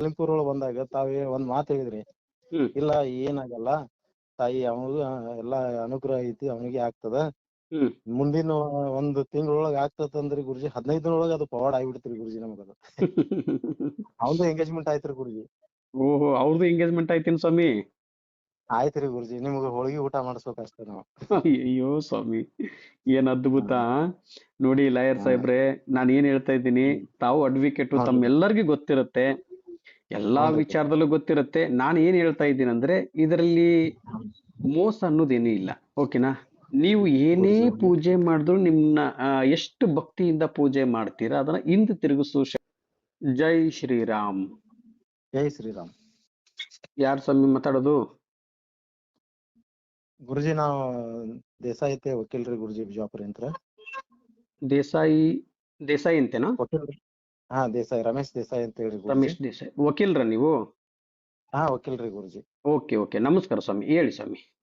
ಒಳಗ್ ಬಂದಾಗ ತಾವೇ ಒಂದ್ ಮಾತ್ ಹೇಳಿದ್ರಿ. ಹ್ಮ್. ಇಲ್ಲ ಏನಾಗಲ್ಲ. ತಾಯಿ ಅವನಿಗೂ ಎಲ್ಲಾ ಅನುಗ್ರಹ ಐತಿ ಅವನಿಗೆ ಆಗ್ತದ. ಹ್ಮ್. ಮುಂದಿನ ಒಂದ್ ತಿಂಗಳೊಳಗ ಆಗ್ತದಂದ್ರಿ ಗುರುಜಿ ಹದಿನೈದು ದಿನೊಳಗ ಅದು ಪವಾಡ ಆಗಿಬಿಡ್ತ್ರಿ ಗುರುಜಿ ನಮಗದು ಅವಂದು ಎಂಗೇಜ್ಮೆಂಟ್ ಆಯ್ತ್ರಿ ಗುರುಜಿ. ಓಹೋ ಅವ್ರದ್ದು ಎಂಗೇಜ್ಮೆಂಟ್ ಆಯ್ತಿನ ಸ್ವಾಮಿ? ಆಯ್ತ್ರಿ ಗುರುಜಿ ನಿಮ್ಗ ಹೋಳಿಗೆ ಊಟ ಮಾಡಿಸ್ಬೇಕಷ್ಟೇ ನಾವು. ಅಯ್ಯೋ ಸ್ವಾಮಿ ಏನ್ ಅದ್ಭುತ. ನೋಡಿ ಲಾಯರ್. ಸಾಹೇಬ್ರೆ ನಾನ್ ಏನ್ ಹೇಳ್ತಾ ಇದ್ದೀನಿ ತಾವು ಅಡ್ವೊಕೇಟ್. ತಮ್ಮೆಲ್ಲರಿಗೂ ಗೊತ್ತಿರುತ್ತೆ. ಎಲ್ಲಾ ವಿಚಾರದಲ್ಲೂ ಗೊತ್ತಿರುತ್ತೆ. ನಾನು ಏನ್ ಹೇಳ್ತಾ ಇದ್ದೀನಿ ಅಂದ್ರೆ ಇದರಲ್ಲಿ ಮೋಸ ಅನ್ನೋದೇನೂ ಇಲ್ಲ. ಓಕೆನಾ ನೀವು ಏನೇ ಪೂಜೆ ಮಾಡಿದ್ರು ನಿಮ್ನ ಎಷ್ಟು ಭಕ್ತಿಯಿಂದ ಪೂಜೆ ಮಾಡ್ತೀರಾ? ಅದನ್ನ ಹಿಂದೆ ತಿರುಗಿಸು ಜೈ ಶ್ರೀರಾಮ್. ಜೈ ಶ್ರೀರಾಮ್. ಯಾರ್ ಸ್ವಾಮಿ ಮಾತಾಡೋದು? ಗುರುಜಿ ನಾವು ದೇಸಾಯಿತೆ ವಕೀಲ್ರಿ ಗುರುಜಿ ಬಿಜಾಪುರ ಅಂತ ದೇಸಾಯಿ ದೇಸಾಯಿ ಅಂತೇನಾ? ವಕೀಲ್ರಿ. ಹಾ ದೇಸಾಯಿ ರಮೇಶ್ ದೇಸಾಯಿ ಅಂತ ಹೇಳಿ ಗುರುಜಿ. ರಮೇಶ್ ದೇಸಾಯಿ. ವಕೀಲ್ರ ನೀವು? ಹಾ ವಕೀಲ್ರಿ ಗುರುಜಿ. Okay okay. ನಮಸ್ಕಾರ ಸ್ವಾಮಿ. ಹೇಳಿ ಸ್ವಾಮಿ.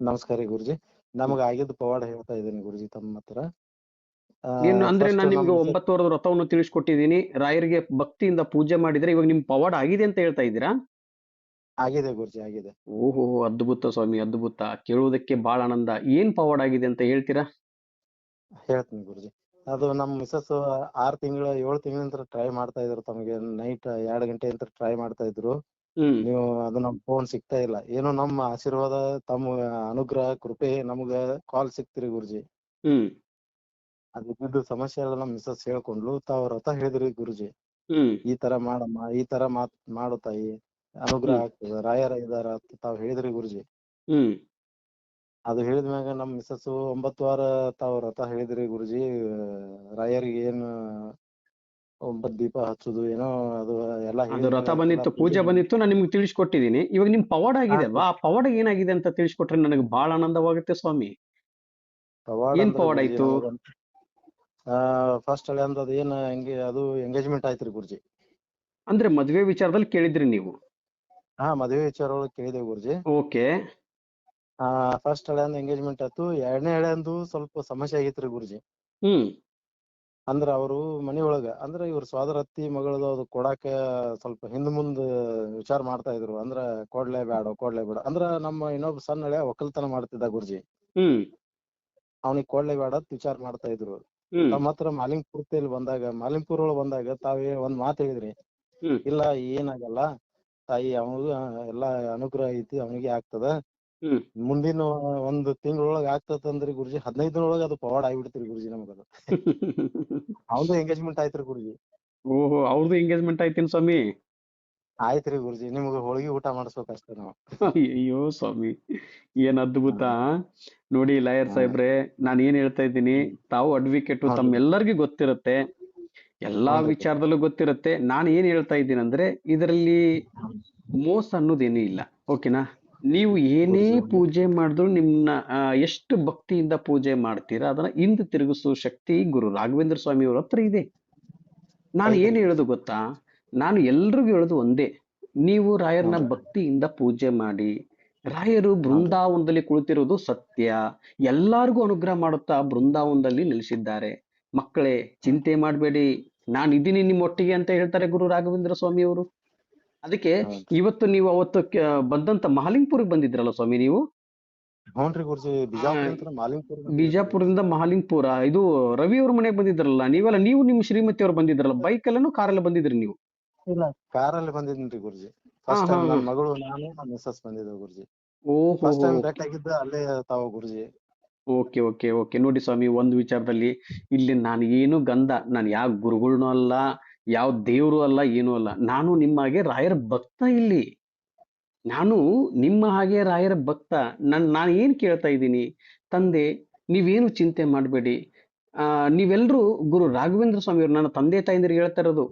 ನಮಸ್ಕಾರ ರೀ ಗುರುಜಿ. ನಮಗ ಆಗಿದ್ದ ಪವಾಡ ಹೇಳ್ತಾ ಇದ್ದೀನಿ ಗುರುಜಿ ತಮ್ಮ ಹತ್ರ. ಆ, ಏನು ಅಂದ್ರೆ first ನಾನು ನಿಮ್ಗೆ ನಮ್ ಒಂಬತ್ತು ವಾರದ ವ್ರತವನ್ನು ತಿಳಿಸ್ಕೊಟ್ಟಿದ್ದೀನಿ. ರಾಯರಿಗೆ ಭಕ್ತಿಯಿಂದ ಪೂಜೆ ಮಾಡಿದ್ರೆ ಇವಾಗ ನಿಮ್ ಪವಾಡ ಆಗಿದೆ ಅಂತ ಹೇಳ್ತಾ ಇದ್ದೀರಾ? ಆಗಿದೆ ಗುರುಜಿ ಆಗಿದೆ. ಓಹೋ ಅದ್ಭುತ ಸ್ವಾಮಿ ಅದ್ಭುತ. ಕೇಳುವುದಕ್ಕೆ ಬಹಳ ಆನಂದ. ಏನ್ ಪವಾಡ ಆಗಿದೆ ಅಂತ ಹೇಳ್ತೀರಾ? ಹೇಳ್ತೀನಿ ಗುರುಜಿ. ಅದು ನಮ್ಮ ಮಿಸಸ್ ಆರ್ ತಿಂಗಳ ಏಳು ತಿಂಗಳಿಂದ ಟ್ರೈ ಮಾಡ್ತಾ ಇದ್ರು ತಮಗೆ. ನೈಟ್ ಎರಡ್ ಗಂಟೆ ಅಂತ ಟ್ರೈ ಮಾಡ್ತಾ ಇದ್ರು. ಹ್ಮ್. ನೀವು ಅದು ನಮ್ ಫೋನ್ ಸಿಗ್ತಾ ಇಲ್ಲ. ಏನೋ ನಮ್ಮ ಆಶೀರ್ವಾದ ತಮ್ಮ ಅನುಗ್ರಹ ಕೃಪೆ ನಮ್ಗ ಕಾಲ್ ಸಿಕ್ತಿರಿ ಗುರುಜಿ. ಹ್ಮ್. ಅದು ಇದ್ದಿದ್ದು ಸಮಸ್ಯೆ ಎಲ್ಲ ನಮ್ ಮಿಸಸ್ ಹೇಳ್ಕೊಂಡ್ಲು ತಾವ್ ರಥ ಹೇಳಿದ್ರಿ ಗುರುಜಿ. ಹ್ಮ್. ಈ ತರ ಮಾಡಮ್ಮ ಈ ತರ ಮಾತ್ ಮಾಡು ತಾಯಿ. ಅನುಗ್ರಹ ಆಗ್ತದ. ರಾಯರ ಇದಾರ ಅಂತ ತಾವ್ ಹೇಳಿದ್ರಿ ಗುರುಜಿ. ಹ್ಮ್. ಅದು ಹೇಳಿದ್ಮ್ಯಾಗ ನಮ್ ಮಿಸಸ್ ಒಂಬತ್ತು ವಾರ ತಾವ್ ವ್ರತ ಹೇಳಿದ್ರಿ ಗುರುಜಿ ರಾಯರಿಗೆ ಏನ್ ಒಂಬತ್ ದೀಪ ಹಚ್ಚುದು ಏನೋ ಅದು ಎಲ್ಲಾ ಅದು ವ್ರತ ಬಂದಿತ್ತು ಪೂಜೆ ಬಂದಿತ್ತು ನಾನು ನಿಮ್ಗೆ ತಿಳಿಸ್ಕೊಟ್ಟಿದ್ದೀನಿ ಇವಾಗ ನಿಮ್ ಪವಾಡ ಆಗಿದೆ. ಅಲ್ವಾ? ಆ ಪವಾಡ ಏನಾಗಿದೆ ಅಂತ ತಿಳಿಸ್ಕೊಟ್ರೆ ನನಗೆ ಬಹಳ ಆನಂದವಾಗುತ್ತೆ ಸ್ವಾಮಿ. ಏನ ಪವಾಡ ಆಯ್ತು? ಆ ಫಸ್ಟ್ ಅಲ್ಲಿ ಅಂದ್ರೆ ಅದ್ ಏನ್ ಹಂಗೆ ಅದು ಎಂಗೇಜ್ಮೆಂಟ್ ಆಯ್ತ್ರಿ ಗುರುಜಿ. ಅಂದ್ರೆ ಮದ್ವೆ ವಿಚಾರದಲ್ಲಿ ಕೇಳಿದ್ರಿ ನೀವು? ಹಾ ಮದ್ವೆ ವಿಚಾರ ಕೇಳಿದೆ ಗುರುಜಿ. ಓಕೆ. ಆ ಫಸ್ಟ್ ಹಳೆ ಅಂದ್ ಎಂಗೇಜ್ಮೆಂಟ್ ಆಯ್ತು. ಎರಡನೇ ಹಳೆ ಅಂದು ಸ್ವಲ್ಪ ಸಮಸ್ಯೆ ಆಗೈತ್ರಿ ಗುರುಜಿ. ಹ್ಮ್. ಅಂದ್ರ ಅವರು ಮನಿಯೊಳಗ ಅಂದ್ರ ಇವ್ರ ಸೋದರ ಅತ್ತಿ ಮಗಳದು ಅದು ಕೊಡಾಕ ಸ್ವಲ್ಪ ಹಿಂದ್ ಮುಂದ ವಿಚಾರ ಮಾಡ್ತಾ ಇದ್ರು. ಅಂದ್ರ ಕೊಡ್ಲೇ ಬ್ಯಾಡ ಕೊಡ್ಲೇ ಬೇಡ. ಅಂದ್ರ ನಮ್ಮ ಇನ್ನೊಬ್ಬ ಸಣ್ಣ ಹಳೆ ಒಕ್ಕಲ್ತನ ಮಾಡ್ತಿದ್ದ ಗುರುಜಿ. ಹ್ಮ್. ಅವನಿಗೆ ಕೊಡ್ಲೇ ಬೇಡ ಅಂತ ವಿಚಾರ ಮಾಡ್ತಾ ಇದ್ರು. ಹ್ಮ್. ತಮ್ಮ ಹತ್ರ ಮಾಲಿಂಗ್ಪುರ್ತಿಯಲ್ಲಿ ಬಂದಾಗ ಮಾಲಿನ್ಪುರ ಒಳಗ್ ಬಂದಾಗ ತಾವೇ ಒಂದ್ ಮಾತ್ ಹೇಳಿದ್ರಿ. ಹ್ಮ್. ಇಲ್ಲ ಏನಾಗಲ್ಲ. ತಾಯಿ ಅವನಿಗೂ ಎಲ್ಲಾ ಅನುಗ್ರಹ ಐತಿ ಅವನಿಗೆ ಆಗ್ತದ. ಹ್ಮ್. ಮುಂದಿನ ಒಂದ್ ತಿಂಗಳೊಳಗ ಆಗ್ತದಂದ್ರಿ ಗುರುಜಿ ಹದಿನೈದ್ ದಿನದೊಳಗ ಅದು ಪವಾಡ ಆಗಿಬಿಡ್ತೀರಿ ಗುರುಜಿ ನಮಗದು ಅವಂದು ಎಂಗೇಜ್ಮೆಂಟ್ ಆಯ್ತ್ರಿ ಗುರುಜಿ. ಓಹೋ ಅವ್ರದ್ದು ಎಂಗೇಜ್ಮೆಂಟ್ ಆಯ್ತೇನ್ ಸ್ವಾಮಿ? ಆಯ್ತ್ರಿ ಗುರುಜಿ ನಿಮ್ಗ ಹೋಳಿಗೆ ಊಟ ಮಾಡಿಸ್ಬೇಕಷ್ಟೇ ನಾವು. ಅಯ್ಯೋ ಸ್ವಾಮಿ ಏನ್ ಅದ್ಭುತ. ನೋಡಿ ಲಾಯರ್. ಸಾಹೇಬ್ರೆ ನಾನ್ ಏನ್ ಹೇಳ್ತಾ ಇದ್ದೀನಿ ತಾವು ಅಡ್ವೊಕೇಟ್ ಹೌದು. ತಮ್ಮೆಲ್ಲರಿಗೂ ಗೊತ್ತಿರುತ್ತೆ ಎಲ್ಲಾ ಹೌದು. ವಿಚಾರದಲ್ಲೂ ಗೊತ್ತಿರುತ್ತೆ. ನಾನ್ ಏನ್ ಹೇಳ್ತಾ ಇದ್ದೀನಿ ಅಂದ್ರೆ ಇದರಲ್ಲಿ ಮೋಸ ಅನ್ನೋದೇನೂ ಇಲ್ಲ. ಓಕೆನಾ? ನೀವು ಏನೇ ಪೂಜೆ ಮಾಡಿದ್ರು ನಿಮ್ಮನ್ನ ಎಷ್ಟು ಭಕ್ತಿಯಿಂದ ಪೂಜೆ ಮಾಡ್ತೀರಾ ಅದನ್ನ ಹಿಂದೆ ತಿರುಗಿಸೋ ಶಕ್ತಿ ಗುರು ರಾಘವೇಂದ್ರ ಸ್ವಾಮಿ ಅವ್ರ ಹತ್ರ ಇದೆ. ನಾನು. ಏನ್ ಹೇಳೋದು ಗೊತ್ತಾ? ನಾನು ಎಲ್ರಿಗೂ ಹೇಳೋದು ಒಂದೇ. ನೀವು ರಾಯರನ್ನ ಭಕ್ತಿಯಿಂದ ಪೂಜೆ ಮಾಡಿ ರಾಯರು ಬೃಂದಾವನದಲ್ಲಿ ಕುಳಿತಿರೋದು ಸತ್ಯ. ಎಲ್ಲಾರ್ಗೂ ಅನುಗ್ರಹ ಮಾಡುತ್ತಾ ಬೃಂದಾವನದಲ್ಲಿ ನೆಲೆಸಿದ್ದಾರೆ. ಮಕ್ಕಳೇ ಚಿಂತೆ ಮಾಡಬೇಡಿ. ನಾನು ಇದ್ದೀನಿ ನಿಮ್ಮ ಒಟ್ಟಿಗೆ ಅಂತ ಹೇಳ್ತಾರೆ ಗುರು ರಾಘವೇಂದ್ರ ಸ್ವಾಮಿ ಅವರು ಅದಕ್ಕೆ ಇವತ್ತು ನೀವು ಅವತ್ತು ಕ- ಬಂದಂತ ಮಹಾಲಿಂಗ್ಪುರ್ಗೆ ಬಂದಿದ್ರಲ್ಲ ಸ್ವಾಮಿ ನೀವು? ಬಿಜಾಪುರದಿಂದ ಮಹಾಲಿಂಗ್ಪುರ ಇದು ರವಿ ಅವ್ರ ಮನೆಗೆ ಬಂದಿದ್ರಲ್ಲ ನೀವೆಲ್ಲ ನೀವು ನಿಮ್ ಶ್ರೀಮತಿ ಅವ್ರು ಬಂದಿದ್ರಲ್ಲ ಬೈಕ್ ಅಲ್ಲೂ ಕಾರಲ್ಲಿ ಬಂದಿದ್ರಿ ನೀವು? ಇಲ್ಲ. ಕಾರಲ್ಲಿ ಬಂದಿದ್ನ್ರಿ ಗುರುಜಿ. ಫಸ್ಟ್ ಟೈಮ್ ಹಾ, ಮಗಳು ನಾನು ನನ್ನ ಮಿಸಸ್ ಬಂದಿದ್ದೇವೆ ಗುರುಜಿ. ಓಹೋ. ಫಸ್ಟ್ ಟೈಮ್ ಭೇಟಿ ಆಗಿದ್ದ ಅಲ್ಲೇ ತಾವ ಗುರುಜಿ. Okay okay okay. ನೋಡಿ ಸ್ವಾಮಿ ಒಂದು ವಿಚಾರದಲ್ಲಿ ಇಲ್ಲಿ ನಾನು ಏನು ಗಂಧ ನಾನು ಯಾವ ಗುರುಗಳನ್ನೂ ಅಲ್ಲ ಯಾವ ದೇವರು ಅಲ್ಲ, ಏನೂ ಅಲ್ಲ. ನಾನು ನಿಮ್ಮ ಹಾಗೆ ರಾಯರ ಭಕ್ತ ಇಲ್ಲಿ. ನಾನು ನಿಮ್ಮ ಹಾಗೆ ರಾಯರ ಭಕ್ತ. ನನ್, ನಾನು ಏನು ಕೇಳ್ತಾ ಇದ್ದೀನಿ? ತಂದೆ, ನೀವೇನು ಚಿಂತೆ ಮಾಡಬೇಡಿ. ನೀವೆಲ್ಲರೂ ಗುರು ರಾಘವೇಂದ್ರ ಸ್ವಾಮಿಯವರು ನನ್ನ ತಂದೆ ತಾಯಿಂದರಿಗೆ ಹೇಳ್ತಾ ಇರೋದು.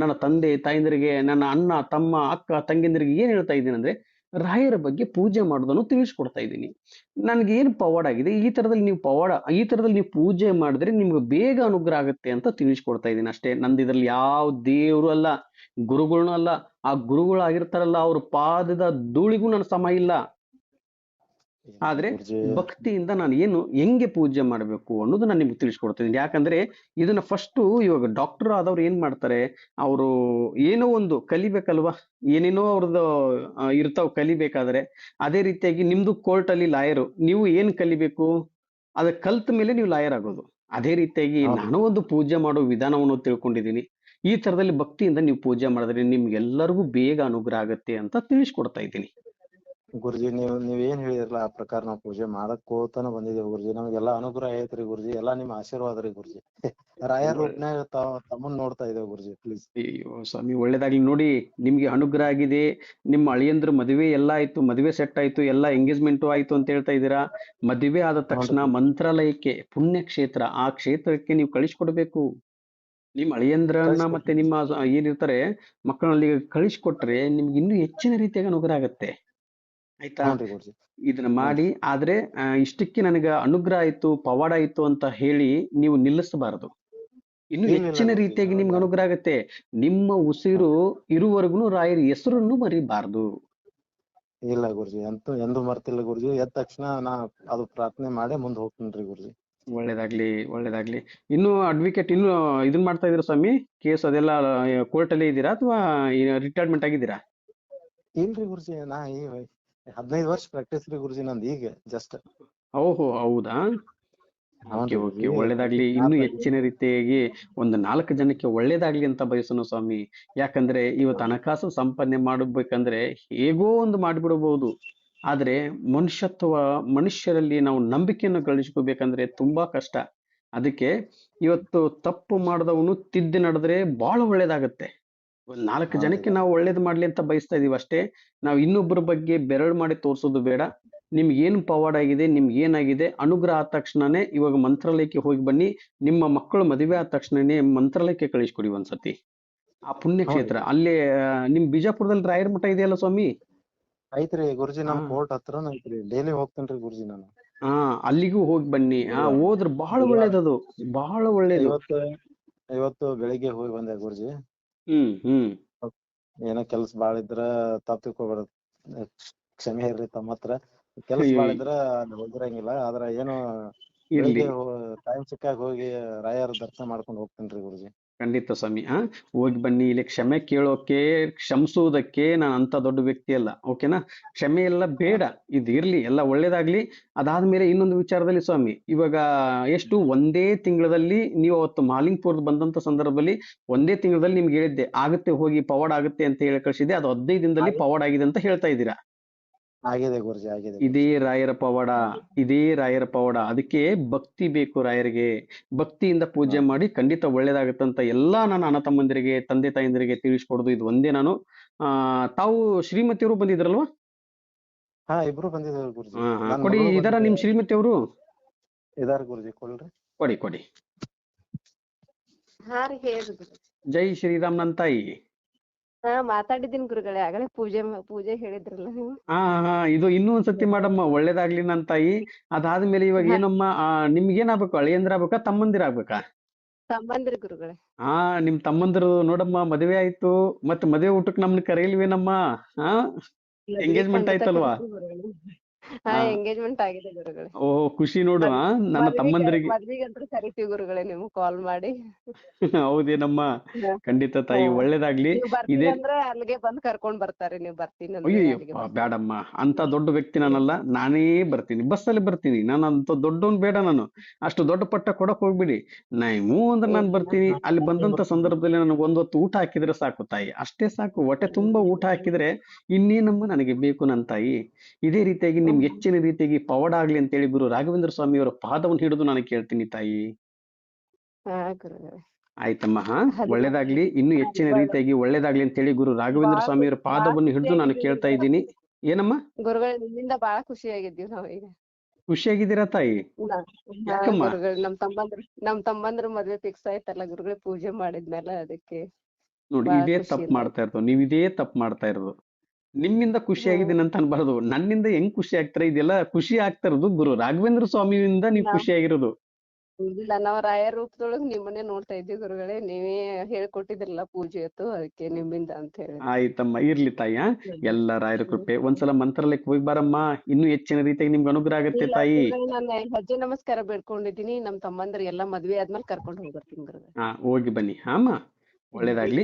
ನನ್ನ ತಂದೆ ತಾಯಿಂದರಿಗೆ, ನನ್ನ ಅಣ್ಣ, ತಮ್ಮ, ಅಕ್ಕ ತಂಗಿಂದರಿಗೆ ಏನು ಹೇಳ್ತಾ ಇದ್ದೀನಿ ಅಂದ್ರೆ ರಾಯರ ಬಗ್ಗೆ ಪೂಜೆ ಮಾಡೋದನ್ನು ತಿಳಿಸ್ಕೊಡ್ತಾ ಇದ್ದೀನಿ. ನನಗೆ ಏನು ಪವಾಡ ಆಗಿದೆ? ಈ ತರದಲ್ಲಿ ನೀವು ಪವಾಡ, ಈ ತರದಲ್ಲಿ ನೀವು ಪೂಜೆ ಮಾಡಿದ್ರೆ ನಿಮ್ಗೆ ಬೇಗ ಅನುಗ್ರಹ ಆಗುತ್ತೆ ಅಂತ ತಿಳಿಸ್ಕೊಡ್ತಾ ಇದ್ದೀನಿ ಅಷ್ಟೇ. ನಂದು ಇದರಲ್ಲಿ ಯಾವ ದೇವರು ಅಲ್ಲ ಗುರುಗಳನ್ನೂ ಅಲ್ಲ, ಆ ಗುರುಗಳಾಗಿರ್ತಾರಲ್ಲ, ಅವ್ರ ಪಾದದ ಧೂಳಿಗೂ ನನ್ನ ಸಮ ಇಲ್ಲ. ಆದ್ರೆ ಭಕ್ತಿಯಿಂದ ನಾನು ಏನು ಹೆಂಗೆ ಪೂಜೆ ಮಾಡಬೇಕು ಅನ್ನೋದು ನಾನು ನಿಮ್ಗೆ ತಿಳಿಸ್ಕೊಡ್ತೀನಿ. ಯಾಕಂದ್ರೆ ಇದನ್ನ ಫಸ್ಟ್ ಇವಾಗ ಡಾಕ್ಟರ್ ಆದವ್ರು ಏನ್ ಮಾಡ್ತಾರೆ ಅವರು ಏನೋ ಒಂದು ಕಲಿಬೇಕಲ್ವಾ? ಏನೇನೋ ಅವ್ರದ್ದು ಇರ್ತಾವ ಇರ್ತಾವ್ ಕಲಿಬೇಕಾದ್ರೆ ಅದೇ ರೀತಿಯಾಗಿ ನಿಮ್ದು ಕೋರ್ಟ್ ಅಲ್ಲಿ ಲಾಯರು ನೀವು ಏನ್ ಕಲಿಬೇಕು? ಅದ ಕಲ್ತ ಮೇಲೆ ನೀವು ಲಾಯರ್ ಆಗೋದು. ಅದೇ ರೀತಿಯಾಗಿ ನಾನು ಒಂದು ಪೂಜೆ ಮಾಡೋ ವಿಧಾನವನ್ನು ತಿಳ್ಕೊಂಡಿದ್ದೀನಿ. ಈ ತರದಲ್ಲಿ ಭಕ್ತಿಯಿಂದ ನೀವು ಪೂಜೆ ಮಾಡಿದ್ರೆ ನಿಮ್ಗೆಲ್ಲರಿಗೂ ಬೇಗ ಅನುಗ್ರಹ ಆಗತ್ತೆ ಅಂತ ತಿಳಿಸ್ಕೊಡ್ತಾ ಇದ್ದೀನಿ. ಗುರುಜಿ ನೀವು ನೀವೇನ್ ಏನ್ ಹೇಳಿದ್ರಲ್ಲ ಆ ಪ್ರಕಾರ ನಾವು ಪೂಜೆ ಮಾಡಕೋತನ ಬಂದಿದ್ದೇವೆ ಗುರುಜಿ. ನಮಗೆಲ್ಲ ಅನುಗ್ರಹ ಐತ್ರಿ ಗುರುಜಿ. ಎಲ್ಲಾ ನಿಮ್ ಆಶೀರ್ವಾದ ರೀ ಗುರುಜಿ. ರಾಯರ್ ರೂಪನಾಗ ತಮ್ಮನ್ ನೋಡ್ತಾ ಇದ್ದೇವೆ ಗುರುಜಿ ಪ್ಲೀಸ್ ಅಯ್ಯೋ ಸ್ವಾಮಿ ಒಳ್ಳೇದಾಗ್ಲಿ. ನೋಡಿ ನಿಮ್ಗೆ ಅನುಗ್ರಹ ಆಗಿದೆ. ನಿಮ್ಮ ಅಳಿಯಂದ್ರ ಮದುವೆ ಎಲ್ಲಾ ಆಯ್ತು ಮದುವೆ ಸೆಟ್ ಆಯ್ತು ಎಲ್ಲಾ ಎಂಗೇಜ್ಮೆಂಟ್ ಆಯ್ತು ಅಂತ ಹೇಳ್ತಾ ಇದ್ದೀರಾ ಮದುವೆ ಆದ ತಕ್ಷಣ ಮಂತ್ರಾಲಯಕ್ಕೆ ಪುಣ್ಯ ಕ್ಷೇತ್ರ ಆ ಕ್ಷೇತ್ರಕ್ಕೆ ನೀವು ಕಳಿಸ್ಕೊಡ್ಬೇಕು. ನಿಮ್ಮ ಅಳಿಯಂದ್ರನ್ನ ಮತ್ತೆ ನಿಮ್ಮ ಏನಿರ್ತಾರೆ ಮಕ್ಕಳಲ್ಲಿ ಕಳಿಸ್ಕೊಟ್ರೆ ನಿಮ್ಗೆ ಇನ್ನೂ ಹೆಚ್ಚಿನ ರೀತಿಯಾಗಿ ಅನುಗ್ರಹ ಆಗತ್ತೆ. ಆಯ್ತಾ? ಇದನ್ನ ಮಾಡಿ ಆದ್ರೆ ಇಷ್ಟಕ್ಕೆ ನನಗೆ ಅನುಗ್ರಹ ಆಯ್ತು ಪವಾಡ ಆಯ್ತು ಅಂತ ಹೇಳಿ ನೀವು ನಿಲ್ಲಿಸಬಾರದು. ಇನ್ನು ಹೆಚ್ಚಿನ ರೀತಿಯಾಗಿ ನಿಮ್ಗೆ ಅನುಗ್ರಹ ಆಗತ್ತೆ. ನಿಮ್ಮ ಉಸಿರು ಇರುವವರೆಗೂ ರಾಯರ ಹೆಸರನ್ನು ಮರಿಬಾರದು. ಇಲ್ಲ ಗುರುಜಿ ಅಂತೂ ಎಂದೂ ಮರ್ತಿಲ್ಲ ಗುರುಜಿ. ಎದ್ದ ತಕ್ಷಣ ನಾ ಅದು ಪ್ರಾರ್ಥನೆ ಮಾಡೇ ಮುಂದೆ ಹೋಗ್ತೀನಿ ಗುರುಜಿ. ಒಳ್ಳೇದಾಗ್ಲಿ ಒಳ್ಳೇದಾಗ್ಲಿ. ಇನ್ನು ಅಡ್ವೊಕೇಟ್ ಇನ್ನು ಇದನ್ ಮಾಡ್ತಾ ಇದ್ರ ಸ್ವಾಮಿ? ಕೇಸ್ ಅದೆಲ್ಲ ಕೋರ್ಟ್ ಅಲ್ಲಿ ಇದ್ದೀರಾ ಅಥವಾ ರಿಟೈರ್ಮೆಂಟ್ ಆಗಿದ್ದೀರಾ? ಇಲ್ರಿ ಗುರುಜಿ ನಾ ಈ ಹದಿನೈದು ವರ್ಷ ಪ್ರಾಕ್ಟೀಸ್ ರೀ ಗುರುಜಿ ನಂದು ಈಗ ಜಸ್ಟ್ ಓಹೋ ಹೌದಾ? ಓಕೆ ಓಕೆ ಒಳ್ಳೇದಾಗ್ಲಿ. ಇನ್ನು ಹೆಚ್ಚಿನ ರೀತಿಯಾಗಿ ಒಂದು ನಾಲ್ಕು ಜನಕ್ಕೆ ಒಳ್ಳೇದಾಗ್ಲಿ ಅಂತ ಬಯಸೋಣ ಸ್ವಾಮಿ. ಯಾಕಂದ್ರೆ ಇವತ್ತು ಹಣಕಾಸು ಸಂಪಾದನೆ ಮಾಡಬೇಕಂದ್ರೆ ಹೇಗೋ ಒಂದು ಮಾಡಿಬಿಡಬಹುದು ಆದ್ರೆ ಮನುಷ್ಯತ್ವ ಮನುಷ್ಯರಲ್ಲಿ ನಾವು ನಂಬಿಕೆಯನ್ನು ಗಳಿಸ್ಕೋಬೇಕಂದ್ರೆ ತುಂಬಾ ಕಷ್ಟ. ಅದಕ್ಕೆ ಇವತ್ತು ತಪ್ಪು ಮಾಡಿದವನು ತಿದ್ದಿ ನಡೆದ್ರೆ ಬಹಳ ಒಳ್ಳೇದಾಗತ್ತೆ. ಒಂದ್ ನಾಲ್ಕು ಜನಕ್ಕೆ ನಾವು ಒಳ್ಳೇದು ಮಾಡ್ಲಿ ಅಂತ ಬಯಸ್ತಾ ಇದೀವಿ ಅಷ್ಟೇ. ನಾವು ಇನ್ನೊಬ್ಬರ ಬಗ್ಗೆ ಬೆರಳು ಮಾಡಿ ತೋರಿಸೋದು ಬೇಡ. ನಿಮ್ಗೆ ಏನು ಪವಾಡ ಆಗಿದೆ ನಿಮ್ಗೆ ಏನಾಗಿದೆ ಅನುಗ್ರಹ ಆದ ತಕ್ಷಣನೇ ಇವಾಗ ಮಂತ್ರಾಲಯಕ್ಕೆ ಹೋಗಿ ಬನ್ನಿ. ನಿಮ್ಮ ಮಕ್ಕಳು ಮದುವೆ ಆದ ತಕ್ಷಣನೇ ಮಂತ್ರಾಲಯಕ್ಕೆ ಕಳಿಸ್ಕೊಡಿ ಒಂದ್ಸತಿ. ಆ ಪುಣ್ಯ ಕ್ಷೇತ್ರ ಅಲ್ಲಿ ನಿಮ್ ಬಿಜಾಪುರದಲ್ಲಿ ರಾಯರ್ ಮಠ ಇದೆಯಲ್ಲ ಸ್ವಾಮಿ? ಐತ್ರಿ ಗುರುಜಿ ನಮ್ ಹಾ. ಕೋರ್ಟ್ ಹತ್ರನ ಐತ್ರಿ. ಡೈಲಿ ಹೋಗ್ತೇನ್ರಿ ಗುರುಜಿ ನಾನು. ಹಾ ಅಲ್ಲಿಗೂ ಹೋಗಿ ಬನ್ನಿ. ಆ ಹೋದ್ರೆ ಬಹಳ ಒಳ್ಳೇದದು. ಬಹಳ ಒಳ್ಳೇದು. ಇವತ್ತು ಇವತ್ತು ಬೆಳಿಗ್ಗೆ ಹೋಗಿ ಬಂದೆ ಗುರುಜಿ. ಹ್ಮ್ ಹ್ಮ್. ಏನೋ ಕೆಲ್ಸ ಬಾಳ ಇದ್ರ ತಪ್ಪ ತಿಳ್ಕೊಬಾರ್ದು ಕ್ಷಮೆ ಇರ್ರಿ ತಮ್ಮ ಹತ್ರ. ಕೆಲ್ಸ. ಬಾಳ ಇದ್ರ ಅಲ್ಲಿ ಹೋಗಿರಂಗಿಲ್ಲ. ಆದ್ರ ಏನೋ ಇರ್ಲಿ. ಟೈಮ್ ಸಿಕ್ಕಾಗ ಹೋಗಿ ರಾಯರ ದರ್ಶನ ಮಾಡ್ಕೊಂಡು ಹೋಗ್ತೇನ್ರಿ ಗುರುಜಿ. ಖಂಡಿತ ಸ್ವಾಮಿ. ಆ ಹೋಗಿ ಬನ್ನಿ. ಇಲ್ಲಿ ಕ್ಷಮೆ ಕೇಳೋಕೆ ಕ್ಷಮಿಸುವುದಕ್ಕೆ ನಾನು ಅಂತ ದೊಡ್ಡ ವ್ಯಕ್ತಿ ಅಲ್ಲ. ಓಕೆನಾ ಕ್ಷಮೆ ಎಲ್ಲ ಬೇಡ. ಇದು ಇರ್ಲಿ. ಎಲ್ಲ ಒಳ್ಳೇದಾಗ್ಲಿ. ಅದಾದ್ಮೇಲೆ ಇನ್ನೊಂದು ವಿಚಾರದಲ್ಲಿ ಸ್ವಾಮಿ. ಇವಾಗ ಎಷ್ಟು ಒಂದೇ ತಿಂಗಳಲ್ಲಿ ನೀವು ಅವತ್ತು ಮಾಲಿಂಗ್ಪುರದ ಬಂದಂತ ಸಂದರ್ಭದಲ್ಲಿ ಒಂದೇ ತಿಂಗಳಲ್ಲಿ ನಿಮ್ಗೆ ಹೇಳಿದ್ದೆ ಆಗುತ್ತೆ ಹೋಗಿ ಪವಾಡ್ ಆಗುತ್ತೆ ಅಂತ ಹೇಳಿ ಕಳ್ಸಿದ್ದೆ. ಅದು ಹದಿನೈದು ದಿನದಲ್ಲಿ ಪವಾಡ್ ಆಗಿದೆ ಅಂತ ಹೇಳ್ತಾ ಇದ್ದೀರಾ? ಆಗಿದೆ ಗುರುಜಿ ಆಗಿದೆ ಇದೇ ರಾಯರ ಪವಾಡ ಇದೇ ರಾಯರ ಪವಾಡ. ಅದಕ್ಕೆ ಭಕ್ತಿ ಬೇಕು ರಾಯರಿಗೆ. ಭಕ್ತಿಯಿಂದ ಪೂಜೆ ಮಾಡಿ ಖಂಡಿತ ಒಳ್ಳೇದಾಗತ್ತಂತ ಎಲ್ಲಾ ನನ್ನ ಅಣ್ಣ ತಮ್ಮಂದಿರಿಗೆ ತಂದೆ ತಾಯಂದಿರಿಗೆ ತಿಳಿಸ್ಕೊಡೋದು ಇದು ಒಂದೇ ನಾನು. ಆ ತಾವು ಶ್ರೀಮತಿಯವರು ಬಂದಿದ್ರಲ್ವಾ? ಹಾ ಇಬ್ರು ಬಂದಿದ್ದಾರೆ ಗುರುಜಿ. ಹಾ ಹಾ. ನನ್ ಕೊಡಿ ಇದಾರ ಇದರ ನಿಮ್ ಬಂದಿದ್ದಾರೆ. ಶ್ರೀಮತಿಯವರು? ಇದಾರ ಗುರುಜಿ ಕೊಡ್ರಿ. ಕೊಡಿ ಕೊಡಿ. ಹಾ ರೀ ಹೇಳ್ರಿ ಗುರು ಜೈ ಶ್ರೀರಾಮ್ ನನ್ನ ತಾಯಿ. ಹಾ ಮಾತಾಡಿದ್ದೀನಿ ಗುರುಗಳೇ. ಆಗಲೇ ಪೂಜೆ ಪೂಜೆ ಹೇಳಿದ್ರಲ್ಲ ನೀವು. ಹಾ ಹಾ ಇದು ಇನ್ನೂ ಒಂದ್ಸತಿ ಮಾಡಮ್ಮ ಒಳ್ಳೇದಾಗ್ಲಿ ನನ್ನ ತಾಯಿ. ಅದಾದ್ಮೇಲೆ ಇವಾಗ ಏನಮ್ಮ ನಿಮ್ಗೇನಾಗ್ಬೇಕು? ಅಳಿಯಂದ್ರ ಆಗ್ಬೇಕಾ ತಮ್ಮಂದಿರ ಆಗ್ಬೇಕಾ? ಸಂಬಂಧ್ರಿ ಗುರುಗಳೇ. ಹಾ ನಿಮ್ ತಮ್ಮಂದಿರು ನೋಡಮ್ಮ ಮದುವೆ ಆಯ್ತು. ಮತ್ ಮದುವೆ ಊಟಕ್ಕೆ ನಮ್ನ ಕರೀಲ್ವೇನಮ್ಮ? ಹಾ? ಎಂಗೇಜ್ಮೆಂಟ್ ಆಯ್ತಲ್ವಾ? ಎಂಗೇಜ್ಮೆಂಟ್ ಆಗಿದೆ ಗುರುಗಳೇ. ಓಹ್ ಖುಷಿ ನೋಡು ಆ ನನ್ನ ತಮ್ಮಂದಿರಿಗೆ. ಮದ್ವಿಗಂತೂ ಕರಿತೀವಿ ಗುರುಗಳೇ ನೀವು ಕಾಲ್ ಮಾಡಿ. ಹೌದೇನಮ್ಮ ಹಾ. ಖಂಡಿತ ತಾಯಿ ಹಾ. ಒಳ್ಳೇದಾಗ್ಲಿ. ನೀವು ಬರ್ತೀನಿ ಇದೇ ಅಂದ್ರೆ ಅಲ್ಲಿಗೆ ಬಂದ್ ಕರ್ಕೊಂಡ್ ಬರ್ತಾರೆ ನೀವು ಬರ್ತೀನಿ ಅಂದ್ರೆ ಅಯ್ಯೋ ಬರ್ತೀನಿ. ಬೇಡಮ್ಮ ಅಂತ ದೊಡ್ಡ ವ್ಯಕ್ತಿ ನಾನಲ್ಲ ನಾನೇ ಬರ್ತೀನಿ ಬಸ್ಸಲ್ಲಿ ಬರ್ತೀನಿ. ನಾನು ಅಂತ ದೊಡ್ಡವನ್ ಬೇಡ ನಾನು. ಅಷ್ಟು ದೊಡ್ಡ ಪಟ್ಟ ಕೊಡಕ್ ಹೋಗ್ಬಿಡಿ. ನೀವು ಅಂದ್ರೆ ನಾನು ಬರ್ತೀನಿ. ಅಲ್ಲಿ ಬಂದಂತ ಸಂದರ್ಭದಲ್ಲಿ ನನಗೆ ಒಂದೊತ್ತು ಊಟ ಹಾಕಿದ್ರೆ ಸಾಕು ತಾಯಿ. ಅಷ್ಟೇ ಸಾಕು. ಹೊಟ್ಟೆ ತುಂಬಾ ಊಟ ಹಾಕಿದ್ರೆ ಇನ್ನೇನಮ್ಮ ನನಗೆ ಬೇಕು ನನ್ನ ತಾಯಿ? ಇದೇ ರೀತಿಯಾಗಿ ನಿಮ್ಗೆ ಹೆಚ್ಚಿನ ರೀತಿಯಾಗಿ ಪವಾಡ ಆಗ್ಲಿ ಅಂತೇಳಿ ಗುರು ರಾಘವೇಂದ್ರ ಸ್ವಾಮಿಯವರ ಪಾದವನ್ನು ಹಿಡಿದು ನಾನು ಕೇಳ್ತೀನಿ ತಾಯಿ. ಆಯ್ತಮ್ಮ ಹಾ? ಒಳ್ಳೇದಾಗ್ಲಿ ಇನ್ನು ಹೆಚ್ಚಿನ ರೀತಿಯಾಗಿ ಒಳ್ಳೇದಾಗ್ಲಿ ಅಂತೇಳಿ ಗುರು ರಾಘವೇಂದ್ರ ಸ್ವಾಮಿಯವರ ಪಾದವನ್ನು ಹಿಡಿದು ನಾನು ಕೇಳ್ತಾ ಇದ್ದೀನಿ. ಏನಮ್ಮ? ಗುರುಗಳೇ ನಿಮ್ಮಿಂದ ಬಾಳ ಖುಷಿ ಆಗಿದ್ದೀವಿ ನಾವ್ ಈಗ ಖುಷಿಯಾಗಿದ್ದೀರಾ ತಾಯಿ ಯಾಕಮ್ಮ? ನಮ್ ತಮ್ಮಂದ್ರ ನಮ್ ತಮ್ಮಂದ್ರ ಮದ್ವೆ ಫಿಕ್ಸ್ ಆಯ್ತಲ್ಲ ಗುರುಗಳೇ ಪೂಜೆ ಮಾಡಿದ್ಮೇಲೆ ಅದಕ್ಕೆ ನೋಡಿ ಇದೇ ತಪ್ಪು ಮಾಡ್ತಾ ಇರೋದು. ನೀವು ಇದೇ ತಪ್ಪು ಮಾಡ್ತಾ ಇರೋದು. ನಿಮ್ಮಿಂದ ಖುಷಿ ಆಗಿದ್ದೀನಿ ಅಂತ ಅನ್ಬಾರ್ದು. ನನ್ನಿಂದ ಹೆಂಗ್ ಖುಷಿ ಆಗ್ತಾರೆ? ಇದೆಲ್ಲ ಖುಷಿ ಆಗ್ತಾ ಇರೋದು ಗುರು. ರಾಘವೇಂದ್ರ ಸ್ವಾಮಿಯಿಂದ ನೀವು ಖುಷಿ ಆಗಿರೋದು. ಇಲ್ಲ ನಾವ್ ರಾಯರ್ ರೂಪದೊಳಗ್ ನಿಮ್ಮನ್ನೇ ನೋಡ್ತಾ ಇದ್ವಿ ಗುರುಗಳೇ. ನೀವೇ ಹೇಳ್ಕೊಟ್ಟಿದ್ರಲ್ಲ ಪೂಜೆ ಹೊತ್ತು ಅದಕ್ಕೆ ನಿಮ್ಮಿಂದ ಅಂತ ಹೇಳಿ ಆಯ್ತಮ್ಮ ಇರ್ಲಿ ತಾಯಿ ಆ? ಎಲ್ಲ ರಾಯರ ಕೃಪೆ. ಒಂದ್ಸಲ ಮಂತ್ರಾಲಯಕ್ಕೆ ಹೋಗಿ ಬಾರಮ್ಮ. ಇನ್ನು ಹೆಚ್ಚಿನ ರೀತಿಯಾಗಿ ನಿಮ್ಗೆ ಅನುಗ್ರಹ ಆಗತ್ತೆ ತಾಯಿ. ಹಜ್ಜೆ ನಾನು ಹೆಜ್ಜೆ ನಮಸ್ಕಾರ ಬೇಡ್ಕೊಂಡಿದೀನಿ ನಮ್ ಎಲ್ಲಾ ಮದ್ವೆ ಆದ್ಮೇಲೆ ಕರ್ಕೊಂಡ್ ಹೋಗ್ಬರ್ತೀನಿ ಗುರುಗಳೇ. ಹಾ ಹೋಗಿ ಬನ್ನಿ. ಹಾಮ್ಮ. ಒಳ್ಳೇದಾಗ್ಲಿ.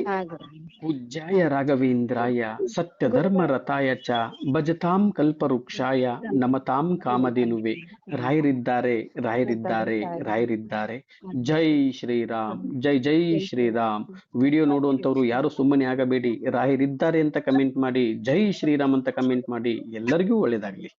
ಉಜ್ಜಾಯ ರಾಘವೇಂದ್ರಾಯ ಸತ್ಯ ಧರ್ಮ ರಥಾಯ ಚ ಭಜತಾಂ ಕಲ್ಪವೃಕ್ಷಾಯ ನಮತಾಂ ಕಾಮಧೇನುವೆ. ರಾಯರಿದ್ದಾರೆ ರಾಯರಿದ್ದಾರೆ ರಾಯರಿದ್ದಾರೆ. ಜೈ ಶ್ರೀರಾಮ್, ಜೈ ಜೈ ಶ್ರೀರಾಮ್. ವಿಡಿಯೋ ನೋಡುವಂತವ್ರು ಯಾರು ಸುಮ್ಮನೆ ಆಗಬೇಡಿ. ರಾಯರಿದ್ದಾರೆ ಅಂತ ಕಮೆಂಟ್ ಮಾಡಿ, ಜೈ ಶ್ರೀರಾಮ್ ಅಂತ ಕಮೆಂಟ್ ಮಾಡಿ ಎಲ್ಲರಿಗೂ ಒಳ್ಳೇದಾಗ್ಲಿ.